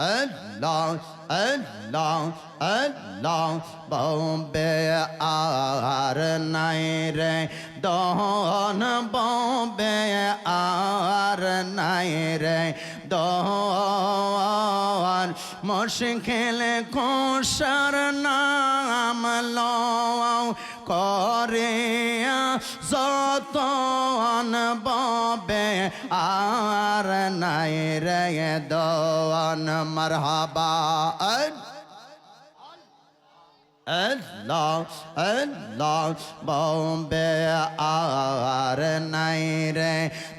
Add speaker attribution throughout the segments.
Speaker 1: আল্লাহ আল্লাহ আল্লাহ বম্বে আর নাই রে দহন বম্বে আর নাই রে দহন মুশকিল কোশার নাম লও করে, যতন ববে আর নাই রে দন মারহাবা। বম্বে আর নাই রে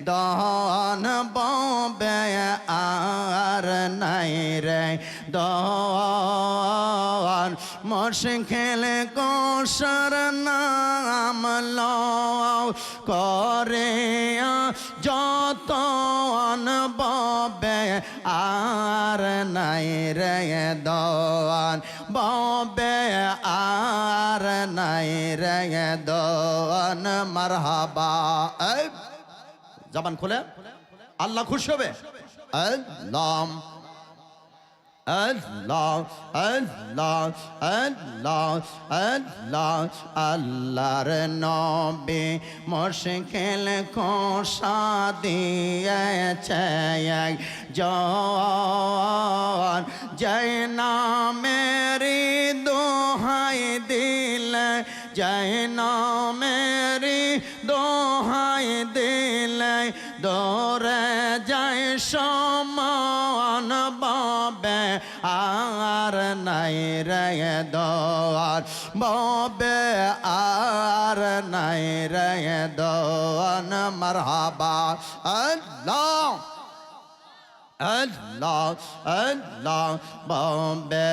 Speaker 1: দন বম্বে আর নাই রে দন মুশকিল কোশর নাম করে যতন ববে আর নাই রে দন ববে আর নাই রে দন মারহাবা। জবান খুলে। আল্লাহ খুশি হবে। আল্লাহ আল্লাহ আল্লাহ আল্লাহ আল্লাহ আল্লাহর নবী মুশকিল কোষা দিয়েছে এক জন জয় না মেরি দোহাই দিল জয় না আর নাই রে দোয়ার ববে আর নাই রে দোয়ান মারহাবা। আল্লাহ আল্লাহ আল্লাহ বম্বে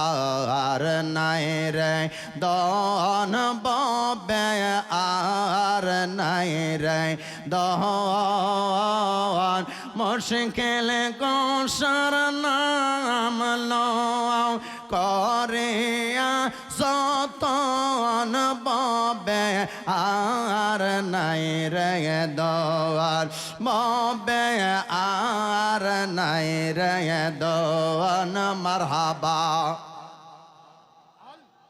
Speaker 1: আর নাই রে দন বম্বে আর নাই রে দন মুশকিল কোশার নাম লও, করে যতন ববে আর নাই রে দোয়ার ববে আর নাই রে দোয়ান মারহাবা।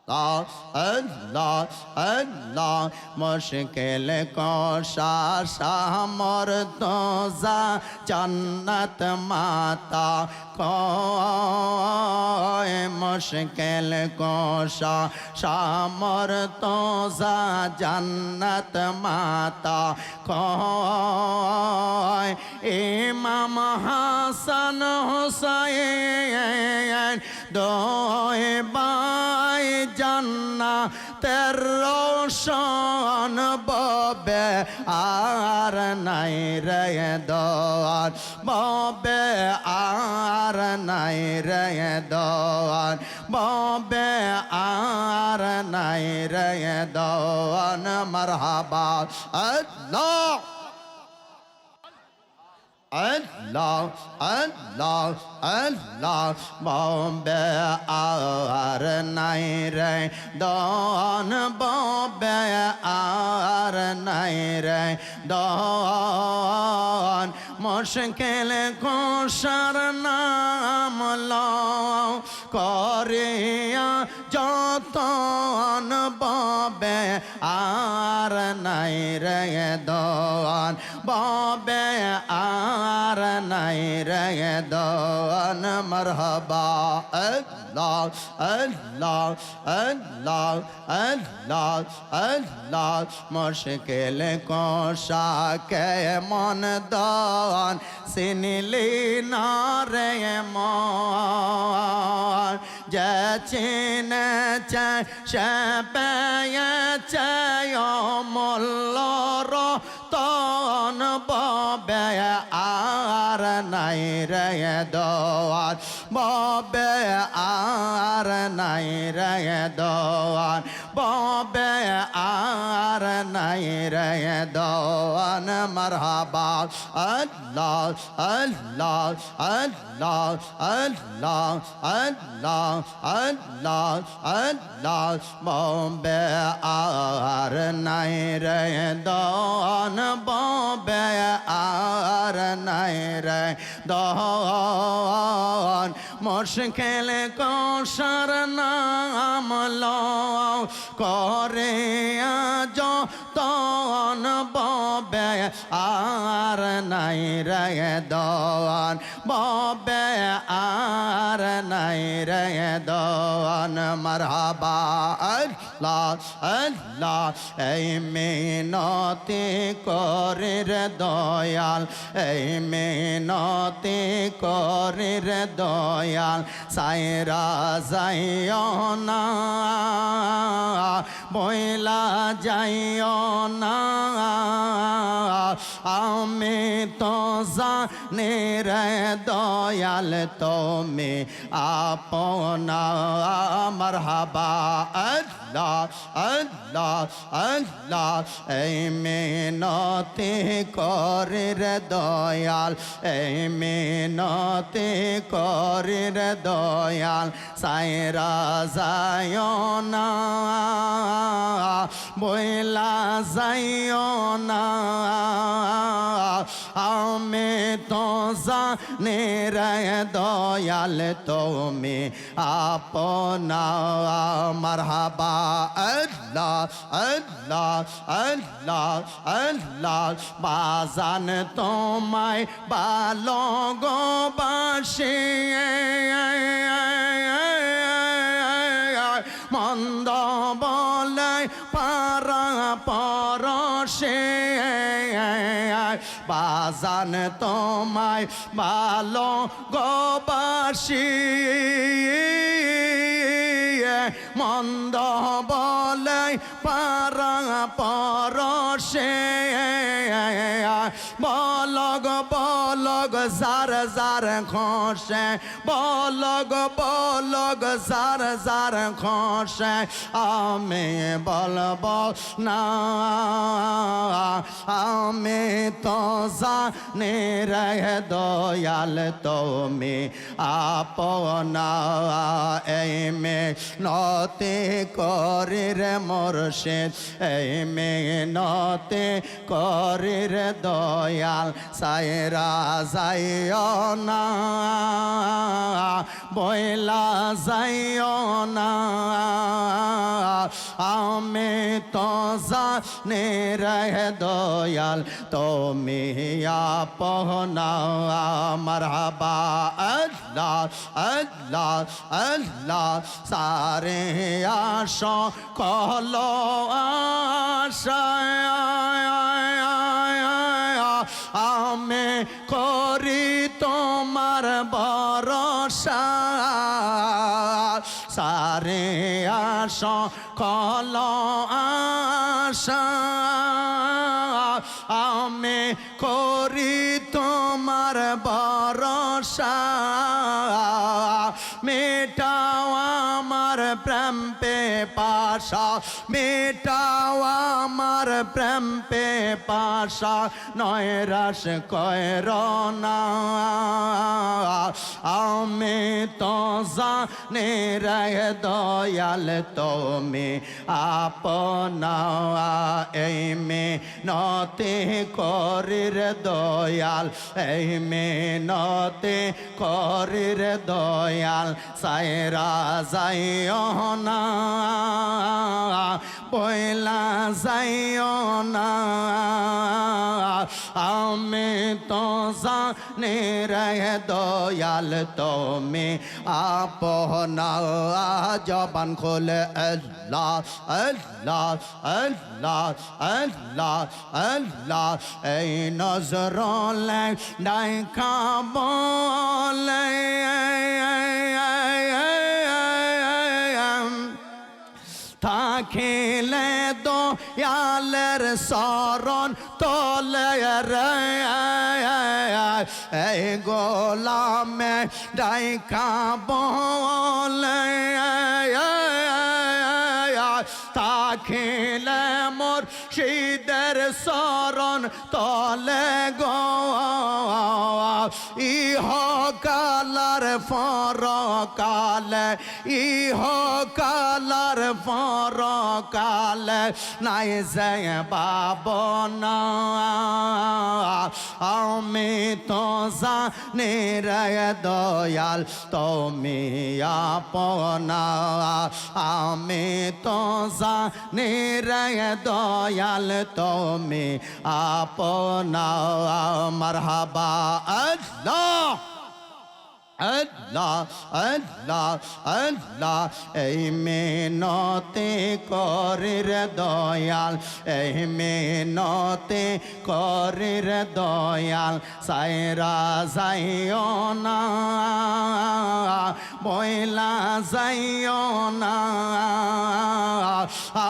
Speaker 1: আল্লাহ আল্লাহ, মুশকিল কোশা সামর তোজা জান্নাত মাতা কয়, মুশকিল কোশা সামর তোজা জান্নাত মাতা কয়, ইমাম হাসান হুসাইন দোয় বাই জান্না তের রোশন ববে আর নাই রে দোয়ার ববে আর নাই রে দোয়ার ববে আর নাই রে দোয়ান মারহাবা আল্লাহ। আল্লাহ আল্লাহ আল্লাহ বম্বে আর নাই রে দন বম্বে আর নাই রে দন মুশকিল কোশার নাম লও করিয়া যতন ববে আর নাই রে দন ববে আর নাই রে দন মরহবা, আল্লাহ আল্লাহ আল্লাহ আল্লাহ আল্লাহ। মুশকিল কোশা কে মন দন সিনিলি না রে মন। যে চিনেছে সে পেয়েছে মল্লর তন ববে। আর নাই রে দোয়ার, ববে আর নাই রে দোয়ার। ববে আর নাই রে দোয়ান মারহাবা আল্লাহ আল্লাহ আল্লাহ আল্লাহ আল্লাহ আল্লাহ আল্লাহ বম্বে আর নাই রে দন বম্বে আর নাই রে দন মুশকিল কৌশর নাম লও করে আজ তন ববে আর নাই রে দন ববে আর নাই রে দন মারহাবা আল্লাহ আল্লাহ, এই মিনতি করে রে দয়াল। এই মিনতি করে রে দয়াল। সাইরা যাইও বইলা যাইও না। আমি তো জানে রে দয়াল তুমি আপনা মারহাবা আল্লাহ আল্লাহ আল্লাহ, এই মিনতি করে রে দয়াল, এই মিনতি করে রে দয়াল, সাইরা যায় না, বইলা যাইও না আমি তো জানি রে দয়াল, তুমি আপনা মারহাবা। আল্লাহ আল্লাহ আল্লাহ আল্লাহ, বাজান তোমায় ভালো গো বাসে মন্দ বাজান তোমায় ভালো গোবাসী। মন্দ বলে পারা পরশে। বলগ বলগ জার জার খসে। বলগ বলগ জার জার খসে। আমি বলব না, আমি তো জানি রে দয়াল, তুমি আপনা এই মে নতে করে রে মোরশেদ এই মে নতে করে রে দয়াল সায়রা যাইও না। বইলা যাইও না। আমি তো জানি রে দয়াল, তুমি আপনা মারহাবা। আল্লাহ আল্লাহ আল্লাহ, সারে আস, কল আমি করি তোমার ভরসা। সারে আস কল আশা। আমি করি তোমার ভরসা। মেটাও আমার প্রেম পে পাশা। মেটাও আমার প্রেম পে পাশা। নয় রাস কয়ের না। আমি তো জানি রে দয়াল, তুমি আপনা এই নতে করির দয়াল, এই নতে করির দয়াল, সাইরা যাইও না পয়লা যাইও না। আমি তো জানি রে দয়াল, তুমি আপনা জবান খোলে আল্লাহ আল্লাহ আল্লাহ আল্লাহ আল্লাহ। এই নজর ডাইকা বলে, থাকিলে দয়ালের শরণ গোলামে ডাইকা বলে থাকিলে মোর শীতের শরণ তলে গো। ইহ কালার ফর কালে ইহ কালার ফর কালে নাই যে বাবনা। আমি তো জানি রে দয়াল, তুমি আপনা। আমি তো জানি রে দয়াল, তুমি আপনা। মারহাবা আল্লাহ। আল্লাহ আল্লাহ আল্লাহ, এই মেনতে করির দয়াল, এই মেনতে করির দয়াল সাইরা যাইও না বইলা যাইও না,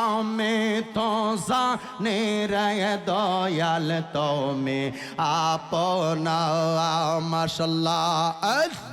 Speaker 1: আমি তো জানি রে দয়াল তুমি আপনা, মাশাল্লাহ, আল্লাহ।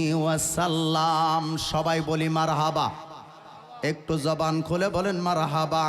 Speaker 1: ওয়াসাল্লাম সবাই বলি মারহাবা। একটু জবান খুলে বলেন মারহাবা।